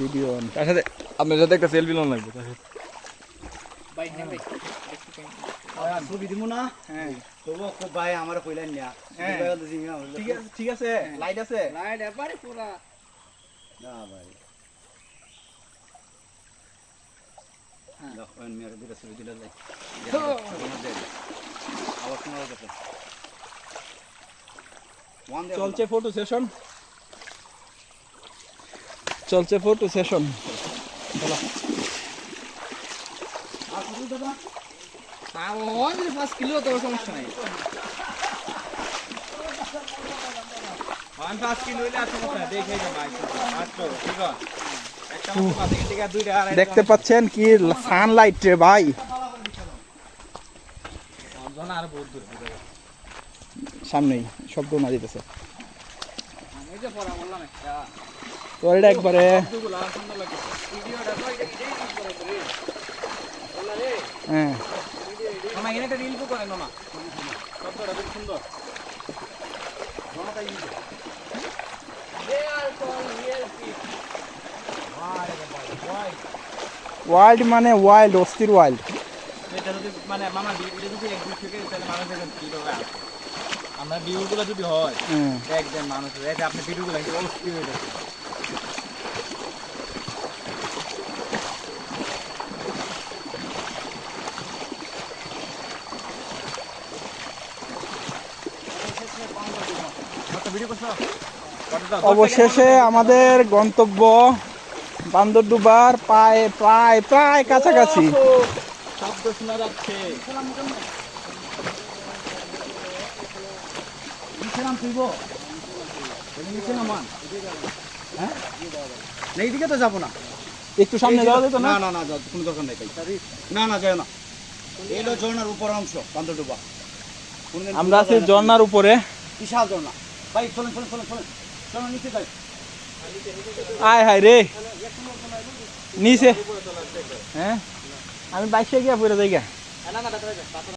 Video তার সাথে আপনার সাথে একটা সেলফি লোন লাগবে তার সাথে। ভাই হ্যাঁ ভাই ছবি দিব না? হ্যাঁ। তবু খুব ভাই আমার কইলেন না। হ্যাঁ। ঠিক আছে ঠিক আছে। লাইট আছে? লাইট এবারে পুরা। না ভাই। দেখো মেরে দুটো ছবি দিলে যাই আবার শোনা যাচ্ছে চলছে ফটো সেশন চলছে ফটো সেশন দেখতে পাচ্ছেন কি সানলাইট রে ভাই। সামনেই শব্দ না দিতেছে এটা একবারে। হ্যাঁ। ওয়াইল্ড মানে ওয়াইল্ড অস্থির ওয়াইল্ড এটা যদি মানে মামা এটা যদি এক দুই থেকে তাহলে মানুষ দেখেন কীভাবে আসে আমরা ভিউগুলো যদি হয় দেখবেন মানুষ এটা আপনি ভিডিওগুলো একটু অস্থির হয়ে যাচ্ছে অবশেষে আমাদের গন্তব্য বান্দরডুবার প্রায় প্রায় প্রায় কাছাকাছি। শব্দ শোনা যাচ্ছে। হ্যাঁ? এইদিকে তো যাব না। একটু সামনে যাওয়া যেত না? না না না কোনো দরকার নেই না না যায় না। ঝর্ণার উপর অংশ আমরা আছি ঝর্ণার উপরে। বিশাল ঝর্ণা। ভাই চলেন চলেন চলেন চলেন। চলো নিচে যাই। আয় হায় রে। নিচে। হ্যাঁ? আমি বাইশে গিয়া পড়ে যাই গা